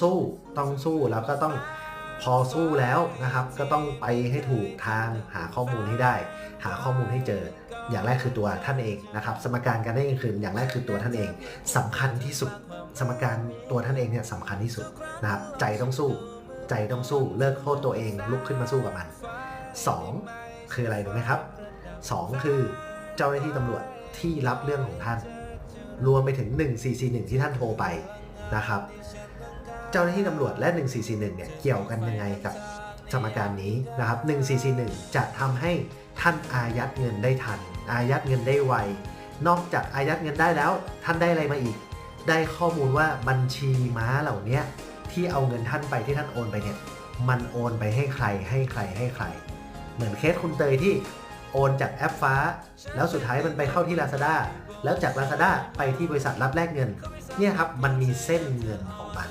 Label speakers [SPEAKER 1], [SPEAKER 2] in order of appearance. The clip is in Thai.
[SPEAKER 1] สู้ต้องสู้แล้วก็ต้องพอสู้แล้วนะครับ ก็ต้องไปให้ถูกทางหาข้อมูลให้ได้ หาข้อมูลให้เจอ อย่างแรกคือตัวท่านเองนะครับ สมการการได้เงินคืนอย่างแรกคือตัวท่านเองสำคัญที่สุด สมการตัวท่านเองเนี่ยสำคัญที่สุดนะครับ ใจต้องสู้ ใจต้องสู้เลิกโทษตัวเอง ลุกขึ้นมาสู้กับมัน 2. คืออะไรรู้ไหมครับ 2 คือเจ้าหน้าที่ตำรวจที่รับเรื่องของท่าน รวมไปถึง 1441 ที่ท่านโทรไปนะครับ เจ้าหน้าที่ตำรวจและ 1441 เนี่ยเกี่ยวกันยังไงกับสมการนี้นะครับ 1441 จะทำให้ท่านอายัดเงินได้ทัน อายัดเงินได้ไว นอกจากอายัดเงินได้แล้ว ท่านได้อะไรมาอีก ได้ข้อมูลว่าบัญชีม้าเหล่านี้ที่เอาเงินท่านไปที่ท่านโอนไปเนี่ย มันโอนไปให้ใครให้ใครให้ใคร เหมือนเคสคุณเตยที่โอนจากแอปฟ้า แล้วสุดท้ายมันไปเข้าที่ Lazada แล้วจาก Lazada ไปที่บริษัทรับแลกเงิน เนี่ยครับ มันมีเส้นเงินของมัน